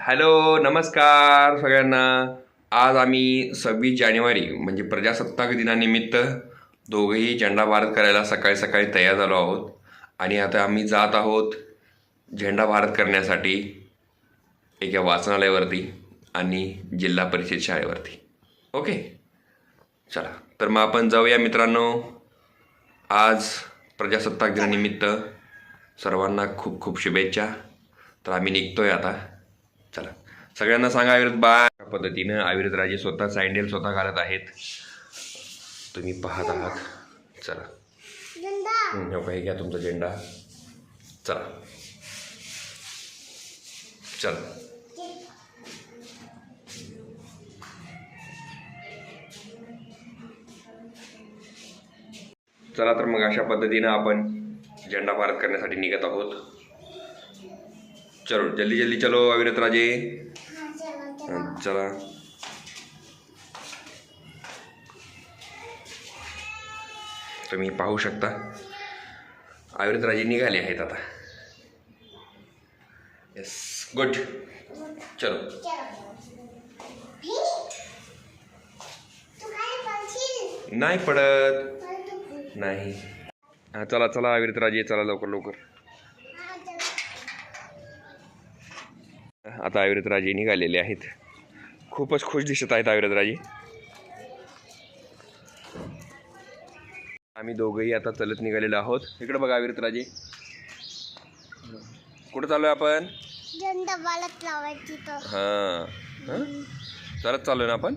Hello नमस्कार सगळ्यांना. आज आम्ही सव्वीस जानेवारी म्हणजे प्रजासत्ताक दिनानिमित्त दोघेही झेंडा भारत करायला सकाळी सकाळी तयार झालो आहोत. आणि आता आम्ही जात आहोत झेंडा भारत करण्यासाठी एका वाचनालयावरती आणि जिल्हा परिषद शाळेवरती. ओके? चला तर मग आपण जाऊया मित्रांनो. आज प्रजासत्ताक दिनानिमित्त सर्वांना खूप खूप शुभेच्छा. तर आम्ही निघतोय आता. चला. सगळ्यांना सांगा आयुर्वेद या पद्धतीनं आयुर्वेद राजे स्वतः सँडेल स्वतः घालत आहेत. तुम्ही पाहत आहात. चला. हे घ्या तुमचा झेंडा. चला. चला. चला तर मग अशा पद्धतीनं आपण झेंडा भारत करण्यासाठी निघत आहोत. चलो जल्दी जल्दी चलो अविरत राजे। चला तुम्ही पाहू शकता आयुर्वेद राजे निघाले आहेत आता. येस गुड चलो. नाही पडत. नाही. हा चला चला आयुर्वेद राजे चला लवकर लवकर. आता आयुर्वेद राजे निघालेले आहेत. खूपच खुश दिसत आहेत आयुर्वेद राजे आम्ही दोघंही आता चलत निघालेलो आहोत. इकडे बघा आयुर्वेद राजे कुठं चालू आहे आपण हां. हां? चालत चालू ना आपण?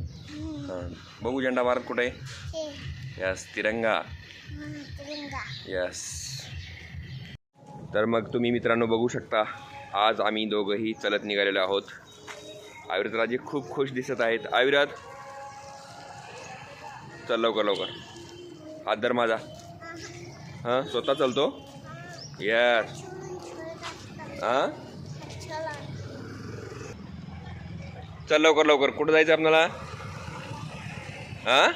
हां. बघू झेंडा भारत कुठे आहे? यस तिरंगा. यस. तर मग तुम्ही मित्रांनो बघू शकता. आज आम्ही दोघंही चलत निघालेलो आहोत. आयुर्वेद राजे खूप खुश दिसत आहेत. आयुर्वेद चल लवकर लवकर. हात धर माझा. हां स्वतः चलतो? यस हां? चला चल लवकर लवकर. कुठं जायचं आपल्याला? हां?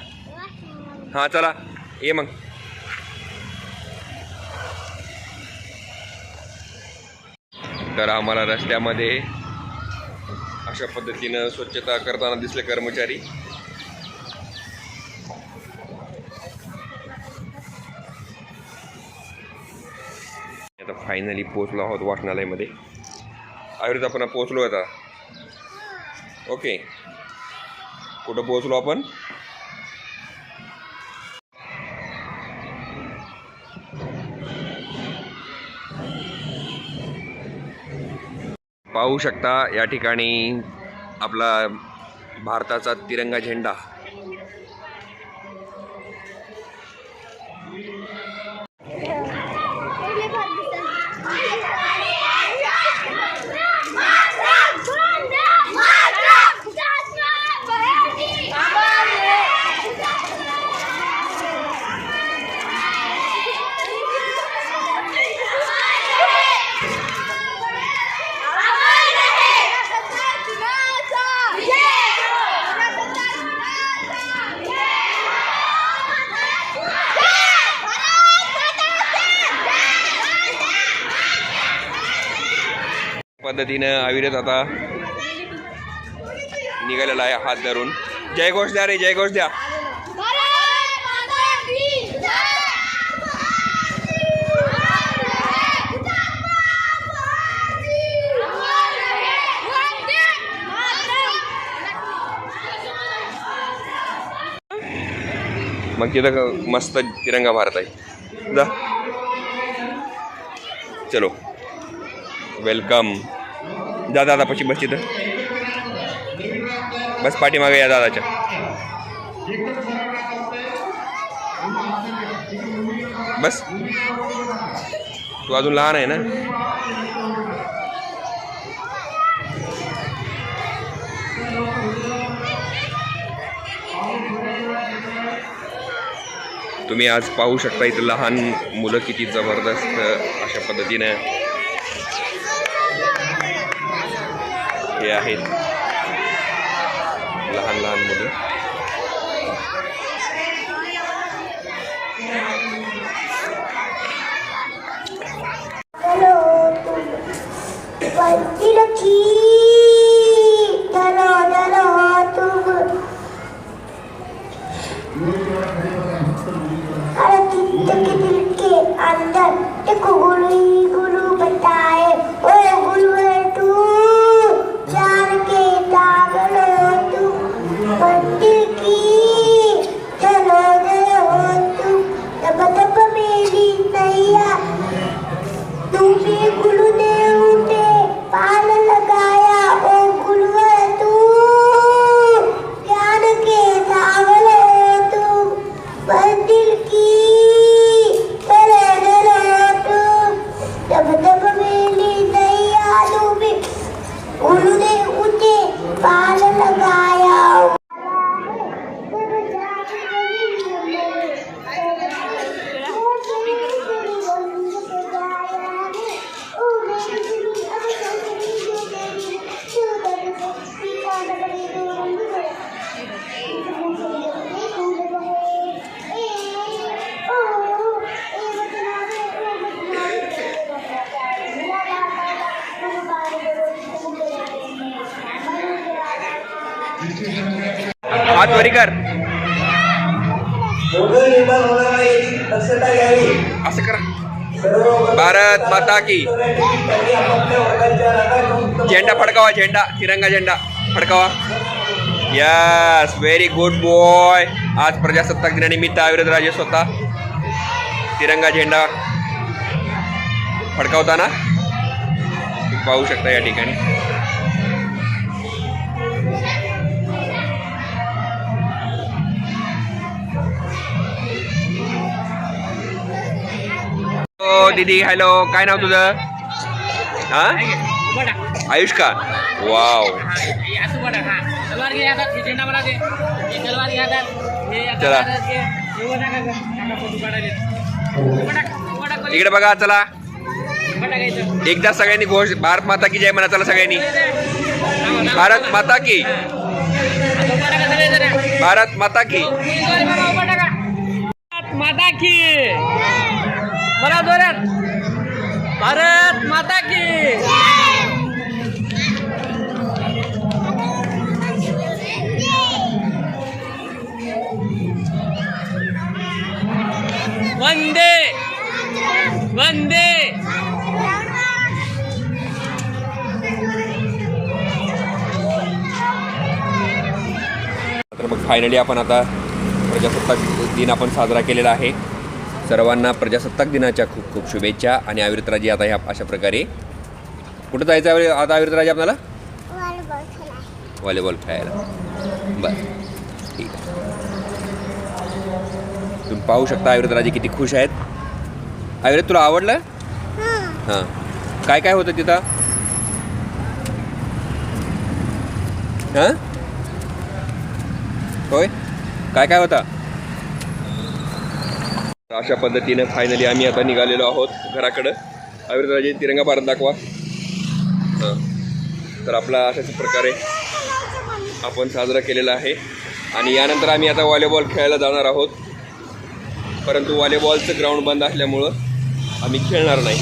हां चला. ये मग. तर आम्हाला रस्त्यामध्ये अशा पद्धतीनं स्वच्छता करताना दिसले कर्मचारी. आता फायनली पोचलो आहोत वाचनालयामध्ये. आयुर्वेद आपण पोचलो आता. ओके कुठं पोहोचलो आपण? पाहू शकता या ठिकाणी आपला भारताचा तिरंगा झेंडा. पद्धतीनं अविरत आता निघालेला आहे हात धरून. जय घोष द्या रे जय घोष द्या. मग तिथं मस्त तिरंगा भारत आहे. जा. चलो. वेलकम जा दादा पशी बस तिथं. बस पाठीमागे या दादाच्या. बस. तू अजून लहान आहे ना? तुम्ही आज पाहू शकता इथं लहान मुलं किती जबरदस्त अशा पद्धतीने आहेत लहान लहान मुलं. हात वरी कर. असं करा. भारत माता की. झेंडा फडकावा झेंडा. तिरंगा झेंडा फडकावा. यस व्हेरी गुड बॉय आज प्रजासत्ताक दिनानिमित्त अविरत राजे स्वतः तिरंगा झेंडा फडकावताना पाहू शकता या ठिकाणी. दीदी हॅलो काय नाव तुझं? हा? आयुष का वाव चला. इकडे बघा चला. एकदा सगळ्यांनी घोष भारत माता की जय म्हणा चला सगळ्यांनी. भारत माता की. भारत माता की. भारत माता की. बरा जोरात. भारत माता की. वंदे. वंदे. तर मग फायनली आपण आता प्रजासत्ताक दिन आपण साजरा केलेला आहे. सर्वांना प्रजासत्ताक दिनाच्या खूप खूप शुभेच्छा आणि आविर्तराजी आता ह्या अशा प्रकारे कुठं जायचं आहे आता आविर्तराजी आपल्याला? व्हॉलीबॉल खेळायला. बरं. ठीक आहे. तुम्ही पाहू शकता आयुर्वेदराजे किती खुश आहेत. आयुर्वेद तुला आवडलं? हां. काय काय होतं तिथं? हां? होय? काय काय होतं? अशा पद्धतीनं फायनली आम्ही आता निघालेलो आहोत घराकडं. आयुर्वेदराजे तिरंगा भारत दाखवा. हां. तर आपला अशाच प्रकारे आपण साजरा केलेला आहे. आणि यानंतर आम्ही आता व्हॉलीबॉल खेळायला जाणार आहोत. परंतु व्हॉलीबॉलचं ग्राउंड बंद असल्यामुळं आम्ही खेळणार नाही.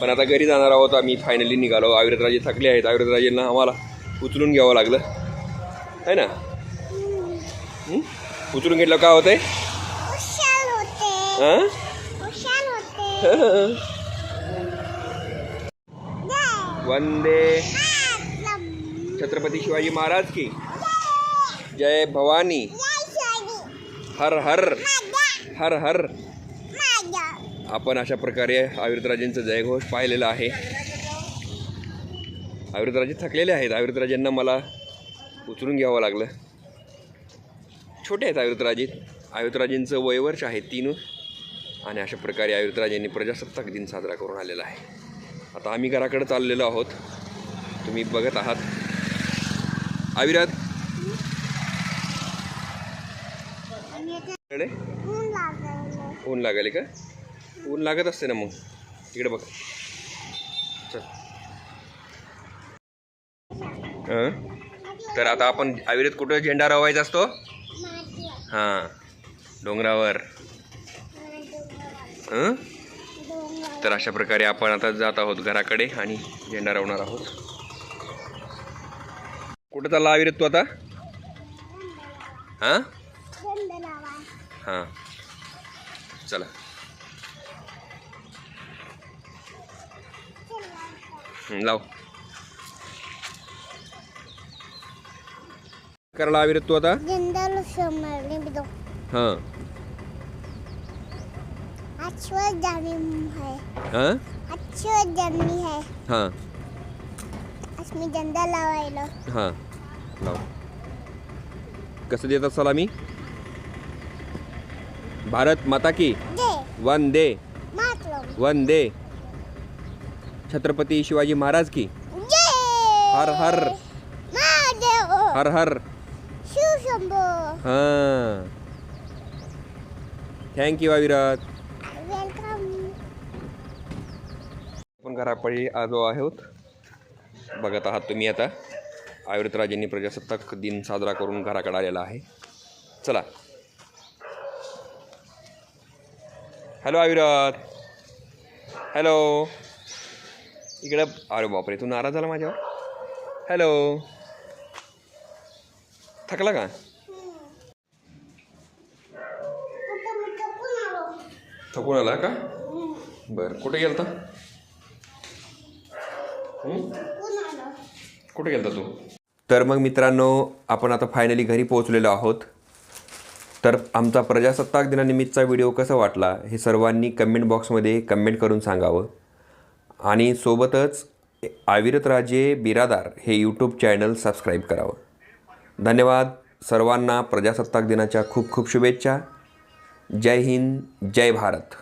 पण आता घरी जाणार आहोत. आम्ही फायनली निघालो. आयुर्वेदराजे थकले आहेत. आयुर्वेदराजेंना आम्हाला उचलून घ्यावं लागलं. है ना? उचलून घेतलं काय होतंय? हां? वंदे. छत्रपती शिवाजी महाराज की. जय. भवानी. हर हर. हर हर. आपण अशा प्रकारे आयुर्वेदराजेंचं जयघोष पाहिलेला आहे. आयुर्वेदराजे थकलेले आहेत. आयुर्वेदराजेंना मला उचलून घ्यावं लागलं. छोटे आहेत आयुर्वेदराजे आयुर्वेदराजेंचं वयवर्ष आहे तीन आणि अशा प्रकारे आयुर्वेदराजेंनी प्रजासत्ताक दिन साजरा करून आलेला आहे. आता आम्ही घराकडे चाललेलो आहोत. तुम्ही बघत आहात. आविरात कडे ऊन लागले का? ऊन लागत असते ना मग. तिकडे बघ. चल. तर आता आपण आविरेत कुठं झेंडा रवायचा असतो? हां. डोंगरावर. तर अशा प्रकारे आपण आता जात आहोत घराकडे आणि झेंडा रावणार आहोत. कुठं चालला आविरेत तू आता? हां? हां. चला. लाव. करायला आविरत तू आता. जंदल समरने बिदो. हां. अच्छो जानी है. हां? अच्छो जानी है. हां. अस्मी जंदा लावायला. हां. लाव. कसं देतात सलामी भारत माता की. दे. वंदे. मातरम. वंदे. छत्रपती शिवाजी महाराज की. जय हर हर. महादेव. हर हर. हां. थँक्यू अविरात. वेलकम आपण घरापाडी आलो आहोत. बघत आहात तुम्ही आता. आयुर्वेदराजेंनी प्रजासत्ताक दिन साजरा करून घराकडे आलेला आहे. चला. हॅलो आयुरात हॅलो इकडं अरे बापरे तू नाराज झाला माझ्यावर? हॅलो थकला का? थकून आला का? बरं कुठे गेलता? कुठे गेलता तू? तर मग मित्रांनो आपण आता फायनली घरी पोहोचलेलो आहोत. तर आमचा प्रजासत्ताक दिनानिमित्तचा व्हिडिओ कसा वाटला हे सर्वांनी कमेंट बॉक्समध्ये कमेंट करून सांगावं. आणि सोबतच आविरत राजे बिरादार हे यूट्यूब चॅनल सबस्क्राईब करावं. धन्यवाद सर्वांना प्रजासत्ताक दिनाच्या खूप खूप शुभेच्छा. जय हिंद जय भारत.